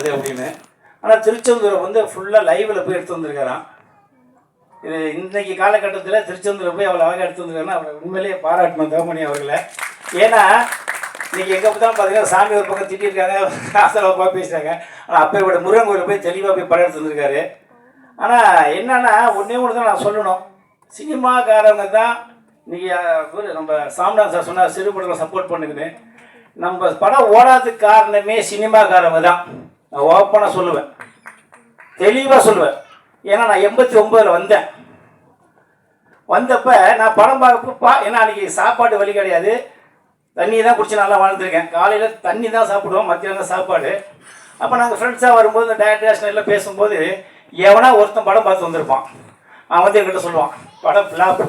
அப்படின்னு. ஆனால் திருச்செந்தூரை வந்து ஃபுல்லாக லைவில் போய் எடுத்து வந்திருக்காராம். இது இன்றைக்கி காலகட்டத்தில் திருச்செந்தூரை போய் அவ்வளோ அழகாக எடுத்து வந்திருக்காருன்னா அவரை உண்மையிலேயே பாராட்டணும் தேவமணி அவர்களை. ஏன்னா இன்றைக்கி எங்கே தான் பார்த்தீங்கன்னா சாமி ஒரு பக்கம் திட்டிருக்காங்க ஆசலமாக பேசுகிறாங்க ஆனால் அப்போ விட முருகன் கோயிலில் போய் தெளிவாக போய் படம் எடுத்து வந்திருக்காரு. ஆனால் என்னென்னா ஒன்றே ஒன்று தான் நான் சொல்லணும். சினிமாக்காரங்க தான் இன்றைக்கி நம்ம சாம்ராஜ் சார் சொன்னார் சிறு படங்களை சப்போர்ட் பண்ணுங்கன்னு. நம்ம படம் ஓடாததுக்கு காரணமே சினிமாக்காரங்க தான். ஓப்பனாக சொல்லுவேன். தெளிவாக சொல்லுவேன். ஏன்னா நான் எண்பத்தி ஒம்பதில் வந்தேன். வந்தப்போ நான் படம் பார்க்க பா ஏன்னா அன்றைக்கி சாப்பாடு வழி கிடையாது. தண்ணி தான் குடிச்சு நல்லா வாழ்ந்துருக்கேன். காலையில் தண்ணி தான் சாப்பிடுவோம் மத்தியானம் தான் சாப்பாடு. அப்போ நாங்கள் ஃப்ரெண்ட்ஸாக வரும்போது இந்த டயட் எல்லாம் பேசும்போது எவனா ஒருத்தன் படம் பார்த்து வந்திருப்பான். அவன் வந்து எங்கிட்ட சொல்லுவான் படம் ஃப்ளாப்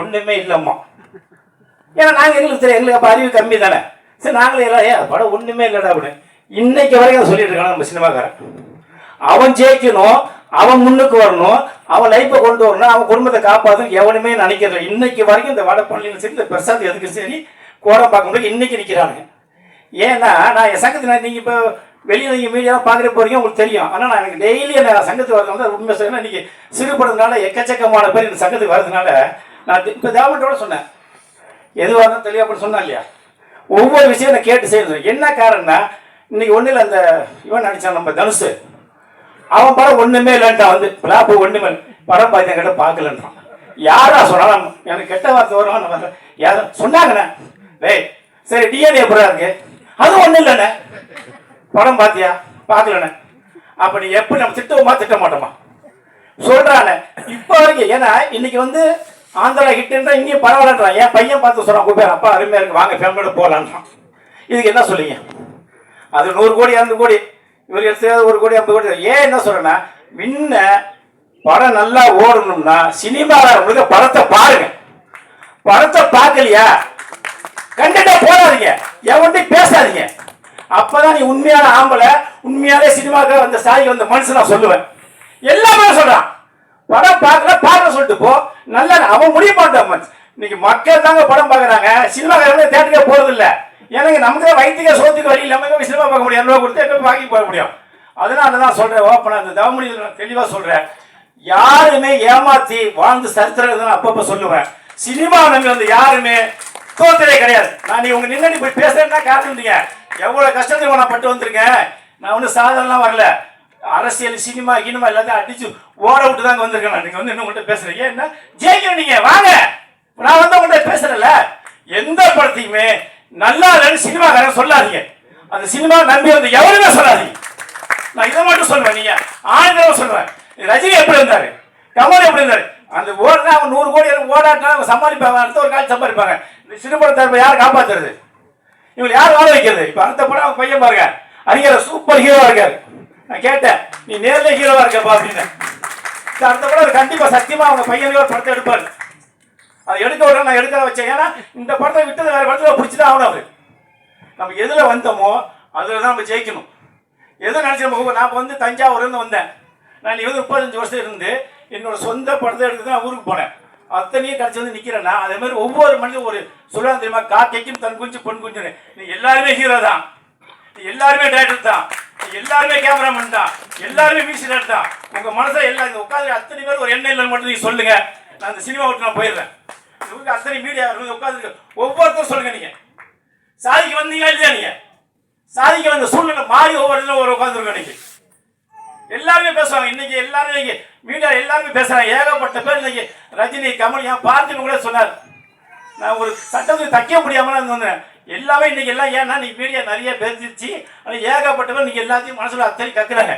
ஒன்றுமே இல்லைம்மா. ஏன்னா நாங்கள் எங்களுக்கு தெரியும் எங்களுக்கு அப்போ அறிவு கம்மி தானே. சரி நாங்களே எல்லாம் ஏன் படம் ஒன்றுமே இல்லைடா அப்படின்னு. இன்னைக்கு வரைக்கும் அதை சொல்லிட்டு இருக்காங்க நம்ம சினிமாக்காரன். அவன் ஜெயிக்கணும் அவன் முன்னுக்கு வரணும் அவன் லைஃப்பை கொண்டு வரணும் அவன் குடும்பத்தை காப்பாற்றணும் எவனுமே நினைக்கிறது இன்னைக்கு வரைக்கும் இந்த வடப்பள்ளியில் சரி இந்த பிரசாத் எதுக்கு சரி கோடம் பார்க்க முடியும் இன்னைக்கு நிற்கிறானுங்க ஏன்னா நான் என் சங்கத்தில் நீங்கள் இப்போ வெளியில் நீங்கள் மீடியாவில் பார்க்குற போறீங்க உங்களுக்கு தெரியும். ஆனால் நான் எனக்கு டெய்லி நான் சங்கத்துக்கு வரதுனால உண்மை சொல்லணும் இன்னைக்கு சிறுபடுறதுனால எக்கச்சக்கமான பேர் இந்த சங்கத்துக்கு வரதுனால நான் இப்போ தேவன்ட்டோட சொன்னேன். எதுவாக இருந்தாலும் தெளிவாக அப்படின்னு சொன்னா இல்லையா? ஒவ்வொரு விஷயம் நான் கேட்டு செய்யணும் என்ன காரணம்னா இன்னைக்கு ஒன்றில் அந்த இவன் நடிச்சான் நம்ம தனுஷு அவன் படம் ஒண்ணுமே இல்லைன்ட்டான் வந்து பிளாப்பு ஒண்ணுமே படம் பார்த்து கிட்ட பார்க்கலன்றான். யாரா சொன்னாலும் எனக்கு கெட்ட வார்த்தை வரும் நம்ம யாரும் சொன்னாங்கண்ணே. டேய் சரி டிஎன்ஏ புறா இருக்கு. அது ஒன்றும் இல்லைண்ணே. படம் பார்த்தியா? பார்க்கலண்ணே. அப்ப நீ எப்படி நம்ம திட்டவுமா திட்ட மாட்டோமா? சொல்றானே. இப்போ வரைக்கும் ஏன்னா இன்னைக்கு வந்து ஆந்திரா ஹிட்டுன்றா இங்கேயும் பரவாயில்லன்றான். என் பையன் பார்த்து சொல்றான் கூப்பிட்டு அப்பா அருமையா இருக்கு. வாங்க ஃபேமிலியோட போகலான்றான் இதுக்கு என்ன சொல்லுங்க அது நூறு கோடி இரநூறு கோடி. இவர் எடுத்தது ஒரு கோடி ஐம்பது கோடி. ஏன் என்ன சொல்றேன்னா முன்ன படம் நல்லா ஓடணும்னா சினிமாவில் படத்தை பாருங்க. படத்தை பார்க்கலையா? கண்டிப்பா போடாதீங்க எவன்ட்டையும் பேசாதீங்க. அப்பதான் நீ உண்மையான ஆம்பளை உண்மையாலே சினிமாவுக்கு வந்த சாய்க்கு வந்த மனுஷன் நான் சொல்லுவேன். எல்லாமே சொல்றான். படம் பார்க்கல பார்க்க சொல்லிட்டு போ. நல்லா அவன் முடிய மாட்டான் இன்னைக்கு மக்கள் தாங்க படம் பார்க்குறாங்க. சினிமாக்காரங்க தேட்டருக்கே போறது இல்லை எனக்கு நமக்கு தான் சோத்துக்கு வழி இல்லாமல் எங்க சினிமா பார்க்க முடியும்? ரூபா கொடுத்து எட்டு வாங்கி போக முடியும்? அதனால தான் சொல்கிறேன் ஓப்பனாக இந்த நான் தெளிவாக சொல்கிறேன் யாருமே ஏமாற்றி வாழ்ந்து சரித்திரம் அப்பப்போ சொல்லுவேன். சினிமா வந்து யாருமே தோத்ததே கிடையாது. நான் நீ உங்க நின்னடி போய் பேசுறேன்னா காத்துருந்தீங்க எவ்வளோ எவ்வளவு கஷ்டத்தை நான் பட்டு வந்திருக்கேன் நான் ஒன்றும் சாதனைலாம் வரல. அரசியல் சினிமா கினிமா எல்லாத்தையும் அடிச்சு ஓட விட்டு தாங்க வந்திருக்கேன் நான். நீங்கள் வந்து இன்னும் உங்கள்கிட்ட பேசுறீங்க. என்ன ஜெயிக்கணும் நீங்கள் வாங்க. நான் வந்து உங்கள்கிட்ட பேசுறேன்ல. எந்த படத்தையுமே நல்லா இல்லைன்னு சினிமாக்காரன் சொல்லாதீங்க. அந்த சினிமா நம்பி வந்து எவருமே சொல்லாதீங்க. நான் இதை மட்டும் சொல்லுவேன் நீங்க ஆயிரம் சொல்லுவேன் ரஜினி எப்படி இருந்தாரு? கமல் எப்படி இருந்தாரு? அந்த ஓடுனா அவன் நூறு கோடி ஓடாட்டினா அவங்க சமாளிப்பாங்க அடுத்த ஒரு காலம் சம்பாதிப்பாங்க. இந்த சிறுபட தரப்பை யார் காப்பாத்துறது? இவங்க யார் வாழ வைக்கிறது? இப்போ அடுத்த படம் அவங்க பையன் பாருங்க. அறிஞர் சூப்பர் ஹீரோவா இருக்காரு. நான் கேட்டேன் நீ நேரில் ஹீரோவா இருக்கப்பா அப்படின்னு. அடுத்த படம் கண்டிப்பாக கண்டிப்பா சத்தியமா அவங்க பையனையோ படத்தை எடுப்பாரு. அதை எடுக்க விட நான் எடுக்க வச்சேன். ஏன்னா இந்த படத்தை விட்டது வேற படத்தில் பிடிச்சிதான் ஆகணும் அவர் நம்ம எதில் வந்தோமோ அதில் தான் நம்ம ஜெயிக்கணும். எது நினைச்ச நம்ம நான் வந்து தஞ்சாவூர்லேருந்து வந்தேன். நான் இருபது முப்பத்தஞ்சு வருஷம் இருந்து என்னோட சொந்த படத்தை எடுத்து தான் ஊருக்கு போனேன். அத்தனையும் கடைசி வந்து நிற்கிறேன்னா அதே மாதிரி ஒவ்வொரு மனிதன் ஒரு சொல்லுவாங்க தெரியுமா? காக்கைக்கும் தன் குஞ்சு பொன் குஞ்சுன்னு. நீ எல்லாருமே ஹீரோ தான். நீ எல்லாருமே டேரக்டர் தான். நீ எல்லாருமே கேமராமேன் தான். எல்லாருமே மியூசிக் தான். உங்கள் மனசில் எல்லாம் இந்த உட்காந்து அத்தனை பேர் ஒரு எண்ணெய் இல்லைன்னு மட்டும் நீங்கள் சொல்லுங்கள் நான் அந்த சினிமா விட்டு நான் போயிடுறேன். இந்த அத்தனை மீடியா உட்காந்து ஒவ்வொருத்தரும் சொல்லுங்க நீங்க. சாதிக்கு வந்தீங்களா இல்லையா நீங்க? சாதிக்க வந்த சூழ்நிலை மாறி ஒவ்வொரு இதில் ஒரு உட்காந்துருக்கோம் இன்னைக்கு. எல்லாருமே பேசுவாங்க. இன்னைக்கு எல்லாரும் இன்னைக்கு மீடியா எல்லாருமே பேசுறாங்க. ஏகப்பட்ட பேர் இன்னைக்கு ரஜினி கமல் என் பார்த்து கூட சொன்னார். நான் ஒரு சட்டத்துக்கு தைக்க முடியாமல் வந்தேன். எல்லாமே இன்னைக்கு எல்லாம் ஏன்னா நீ மீடியா நிறைய பேசிருச்சு ஆனால் ஏகப்பட்டவர் இன்னைக்கு எல்லாத்தையும் மனசில் அத்தனை கத்துறாங்க.